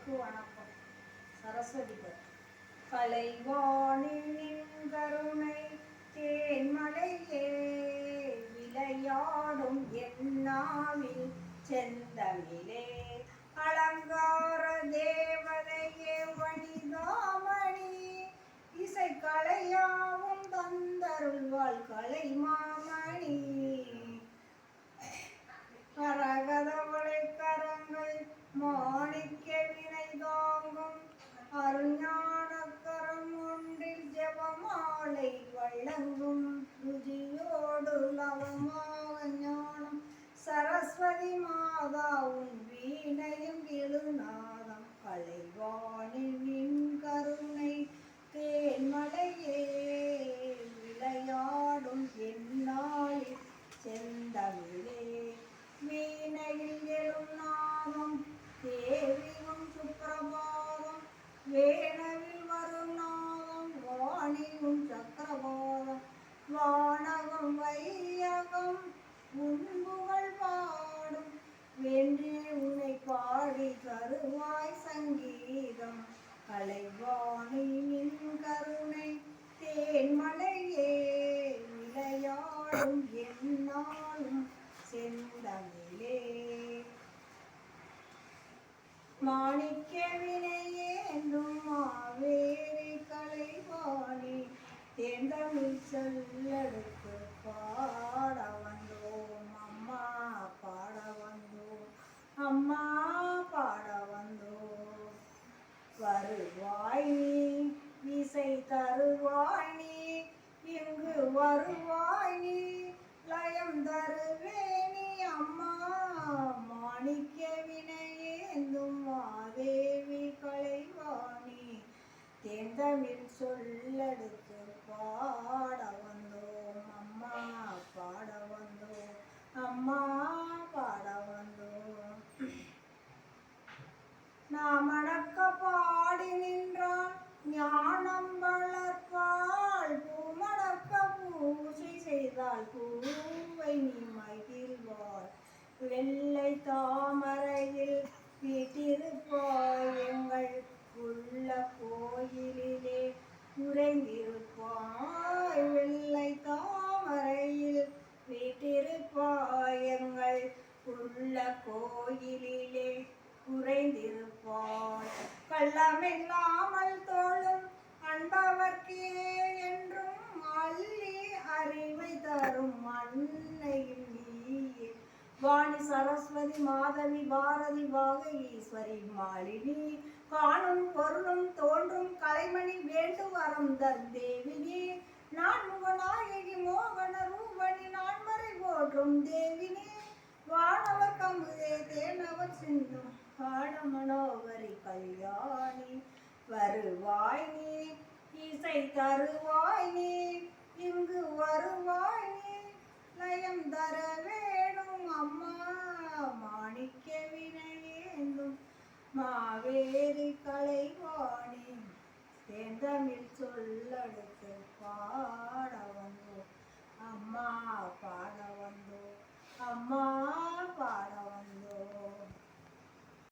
அனைவருக்கும் வணக்கம். சரஸ்வதிபர் கலைவாணின் கருணை தேன்மலையே விளையாடும் என்னாவில் செந்தமிழே. വൈളങ്കും രുചിയോടുള്ളവമാവഞ്ഞോണം സരസ്വതി മാതാവും വീണയും കിളുനാദം കളയുവാനിൻ வையகம் பாடும். வென்றே உன்னை பாடி தருவாய் சங்கீதம். கலைவாணியின் கருணை தேன்மலையே விளையாடும் என்னாலும் செந்தமிழே. மாணிக்க வினையேந்தும் மாவேரி கலைவாணி தேர்ந்தமிழ் சொல்லெடுத்து பாட வந்தோம் அம்மா பாட வந்தோம் அம்மா பாட வந்தோம் வருவாய் நீ இசை தருவாய் நீ இங்கு வருவாய் நீ லயம் தருவேணி அம்மா. மாணிக்க வினையேந்தும் மாதேவி கலைவாணி தேந்தமிழ் சொல்லடுத்து பாட வந்தோம் அம்மா பாட வந்தோம் அம்மா பாட வந்தோம். நாம் அடக்க பாடி நின்றான் ஞானம் வெள்ளை தாமரையில் வீட்டிருப்பாய். எங்கள் உள்ள கோயிலிலே உறைந்திருப்பாய். வெள்ளை தாமரையில் வீட்டிருப்பாய். எங்கள் உள்ள கோயிலிலே குறைந்திருப்பாள் கள்ளமில்லாமல் தோழும் வாணி சரஸ்வதி மாதவி பாரதி பாக ஈஸ்வரி மாலினி. காணும் பொருளும் தோன்றும் கலைமணி வேண்டு வரம் தர் தேவினி நான்முகநாயகி மோகன ரூபணி நான்மறை போற்றும் தேவினி. வானவர் கம்புதே தேனவர் சிந்தும் காண மனோகரி கல்யாணி. வருவாய் நீ இசை தருவாய் நீ இங்கு வருவாய் நீ லயம் தர வேணும் அம்மா மாணிக்க வினையேந்தும் மாவேரி கலைவாணி தேர்ந்தமிழ் சொல்லடுத்து பாட